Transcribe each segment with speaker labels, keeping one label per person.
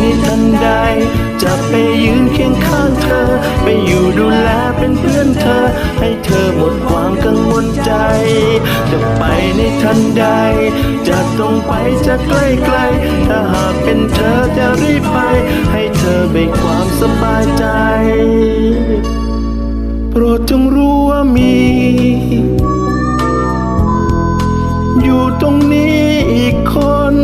Speaker 1: ในทันใด จะไปยืนเคียงข้างเธอ ไปอยู่ดูแลเป็นเพื่อนเธอ ให้เธอหมดความกังวลใจ จะไปในทันใด จะตรงไปจะใกล้ไกล ถ้าหากเป็นเธอจะรีบไป ให้เธอเบิกความสบายใจ โปรดจงรู้ว่ามี อยู่ตรงนี้อีกคน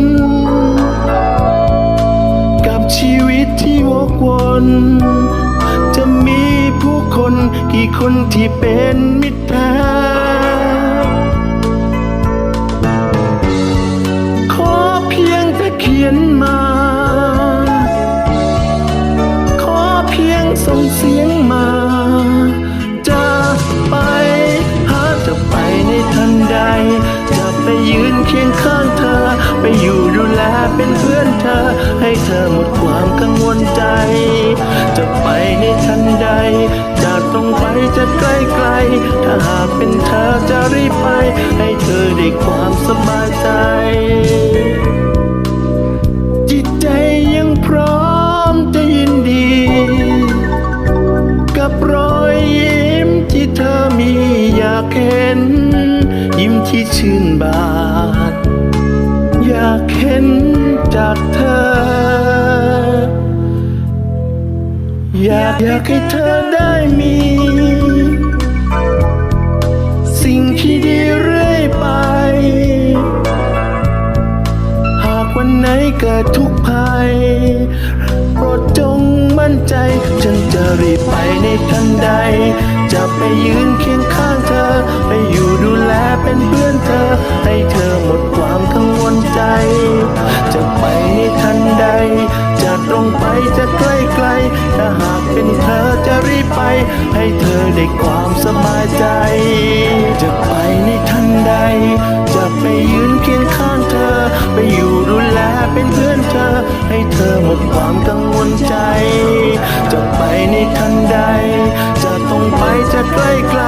Speaker 1: ตที่วกวนจะมีผู้คนกี่คนที่เป็นมิตรแท้ขอเพียงแต่เขียนมา ขอเพียงส่งเสียงมา จะไปหาจะไปในทันใด จะไปยืนเคียงข้างเธอ ไปอยู่ดูแลเป็นเพื่อนเธอ ให้เธอหมด จจะไปในทันใด จะตรงไปจะใกล้ไกล ถ้าหากเป็นเธอจะรีบไป ให้เธอได้ความสบายใจ จิตใจยังพร้อมจะยินดี กับรอยยิ้มที่เธอมีอยากเห็น ยิ้มที่ชื่นบานอยากเห็นจากเธอ อยากอยากให้เธอได้มี สิ่งที่ดีเรื่อยไป หากวันไหนเกิดทุกข์ภัยโปรดจงมั่นใจ ฉันจะรีบไปในทันใด จะไปยืนเคียงข้างเธอ ไปอยู่ดูแลเป็นเพื่อนเธอ ให้เธอหมดความกังวลใจ จะไปในทันใด จะตรงไปจะก ไกล ถ้าหากเป็นเธอจะรีบไป ให้เธอได้ความสบายใจ จะไปในทันใด จะไปยืนเคียงข้างเธอ ไปอยู่ดูแลเป็นเพื่อนเธอ ให้เธอหมดความกังวลใจ จะไปในทันใด จะต้องไปจะใกล้ไกล